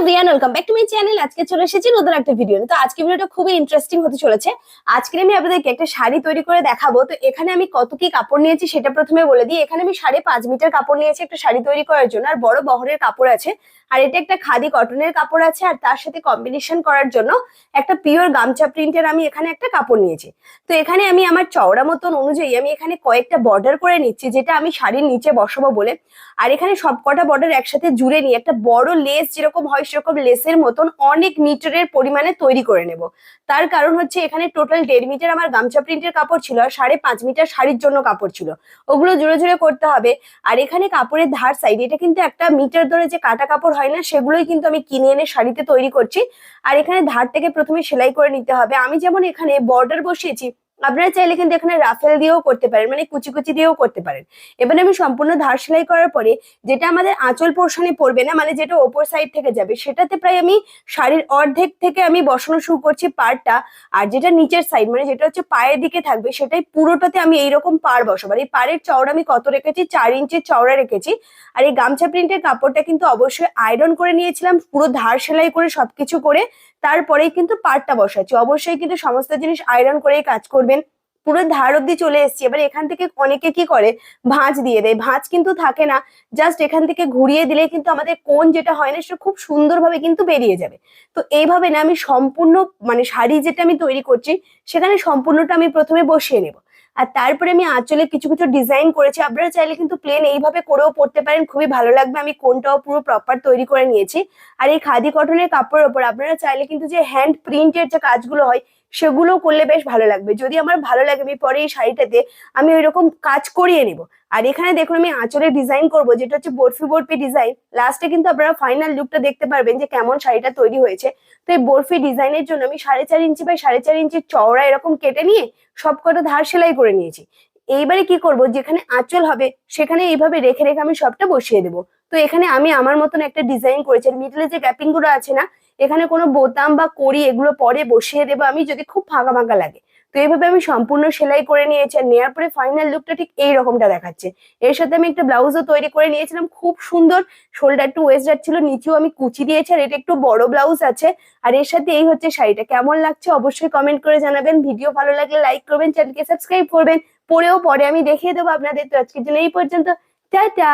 Everyone welcome back to my channel আজকে চলে এসেছি নতুন একটা ভিডিও তো আজকে ভিডিওটা খুবই ইন্টারেস্টিং হতে চলেছে। আজকে আমি আপনাদেরকে একটা শাড়ি তৈরি করে দেখাবো। তো এখানে আমি কত কি কাপড় নিয়েছি সেটা প্রথমে বলে দিই। এখানে আমি সাড়ে পাঁচ মিটার কাপড় নিয়েছি একটা শাড়ি তৈরি করার জন্য। আর বড় বহরের কাপড় আছে। আর এটা একটা খাদি কটনের কাপড় আছে, আর তার সাথে কম্বিনেশন করার জন্য একটা পিওর গামছা প্রিন্টের আমি এখানে একটা কাপড় নিয়েছি। তো এখানে আমি আমার চওড়া মতন অনুযায়ী আমি এখানে কয়েকটা বর্ডার করে নিচ্ছি, যেটা আমি শাড়ির নিচে বসাবো বলে। আর এখানে সবকটা বর্ডার একসাথে জুড়ে নিয়ে একটা বড় লেস যেরকম হয় সেরকম লেসের মতন অনেক মিটারের পরিমাণে তৈরি করে নেব। তার কারণ হচ্ছে এখানে টোটাল দেড় মিটার আমার গামছা প্রিন্টের কাপড় ছিল, আর সাড়ে পাঁচ মিটার শাড়ির জন্য কাপড় ছিল। ওগুলো জুড়ে জুড়ে করতে হবে। আর এখানে কাপড়ের ধার সাইড এটা কিন্তু একটা মিটার ধরে যে কাটা কাপড় হয় না, সেগুলোই কিন্তু আমি কিনে এনে শাড়িতে তৈরি করছি। আর এখানে ধার থেকে প্রথমে সেলাই করে নিতে হবে। আমি যেমন এখানে বর্ডার বসিয়েছি আপনারা চাইলে কিন্তু এখানে রাফেল দিয়েও করতে পারেন মানে কুচি কুচি দিয়েও করতে পারেন। এবারে আমি সম্পূর্ণ ধার সেলাই করার পরে যেটা আমাদের আঁচল পোর্শনে পড়বে না মানে যেটা ওপর সাইড থেকে যাবে, সেটাতে প্রায় আমি শাড়ির অর্ধেক থেকে আমি বসানো শুরু করছি পাড়টা, আর যেটা নিচের সাইড মানে যেটা হচ্ছে পায়ের দিকে থাকবে, সেটাই পুরোটাতে আমি এইরকম পাড় বসাবো। আর এই পাড়ের চওড়া আমি কত রেখেছি? চার ইঞ্চের চওড়া রেখেছি। আর এই গামছা প্রিন্টের কাপড়টা কিন্তু অবশ্যই আয়রন করে নিয়েছিলাম, পুরো ধার সেলাই করে সবকিছু করে, তারপরেই কিন্তু পাড়টা বসাচ্ছি। অবশ্যই কিন্তু সমস্ত জিনিস আয়রন করেই কাজ করবেন পুরো ধার অব্দি চলে এসেছি। এবার এখান থেকে অনেকে কি করে? ভাঁজ দিয়ে দেয়। ভাঁজ কিন্তু থাকে না। জাস্ট এখান থেকে ঘুরিয়ে দিলে কিন্তু আমাদের কোন যেটা হয় না সেটা খুব সুন্দরভাবে কিন্তু বেরিয়ে যাবে। তো এইভাবে না আমি সম্পূর্ণ মানে শাড়ি যেটা আমি তৈরি করছি, সেখানে সম্পূর্ণটা আমি প্রথমে বসিয়ে নেব। আর তারপরে আমি আঁচলে কিছু কিছু ডিজাইন করেছি। আপনারা চাইলে কিন্তু প্লেন এইভাবে করেও পড়তে পারেন। খুবই ভালো লাগবে। আমি কোনটাও পুরো প্রপার তৈরি করে নিয়েছি। আর এই খাদি কটনের কাপড়ের ওপর আপনারা চাইলে কিন্তু যে হ্যান্ড প্রিন্টের যে কাজগুলো হয় সেগুলো করলে বেশ ভালো লাগবে। যদি আমার ভালো লাগে, আমি পরে এই শাড়িটাতে আমি ওই রকম কাজ করিয়ে নিব। আর এখানে দেখুন, আমি আঁচলের ডিজাইন করব, যেটা হচ্ছে বরফি বরফি ডিজাইন লাস্টে কিন্তু আপনারা ফাইনাল লুকটা দেখতে পারবেন যে কেমন শাড়িটা তৈরি হয়েছে। তো এই বরফি ডিজাইনের জন্য আমি সাড়ে চার ইঞ্চি বাই সাড়ে চার ইঞ্চি চওড়া এরকম কেটে নিয়ে সবকটা ধার সেলাই করে নিয়েছি। এইবারে কি করব? যেখানে আঁচল হবে, সেখানে এইভাবে রেখে রেখে আমি সবটা বসিয়ে দেবো। তো এখানে আমি আমার মতন একটা ডিজাইন করেছি। মিডলে যে গ্যাপিংগুলো আছে না, এখানে কোনো বোতাম বা কড়ি এগুলো পরে বসিয়ে দেবো আমি যদি খুব ফাঁকা ফাঁকা লাগে। তো এইভাবে আমি সম্পূর্ণ সেলাই করে নিয়েছি। আর নেওয়ার পরে ফাইনাল লুকটা ঠিক এই রকমটা দেখাচ্ছে। এর সাথে আমি একটা ব্লাউজও তৈরি করে নিয়েছিলাম। খুব সুন্দর শোল্ডার টু ওয়েস্টার ছিল। নিচেও আমি কুচি দিয়েছি। আর এটা একটু বড় ব্লাউজ আছে। আর এর সাথে এই হচ্ছে শাড়িটা। কেমন লাগছে অবশ্যই কমেন্ট করে জানাবেন। ভিডিও ভালো লাগলে লাইক করবেন। চ্যানেলকে সাবস্ক্রাইব করবেন। পরেও পরে আমি দেখিয়ে দেবো আপনাদের। তো আজকের জন্য এই পর্যন্ত টাটা!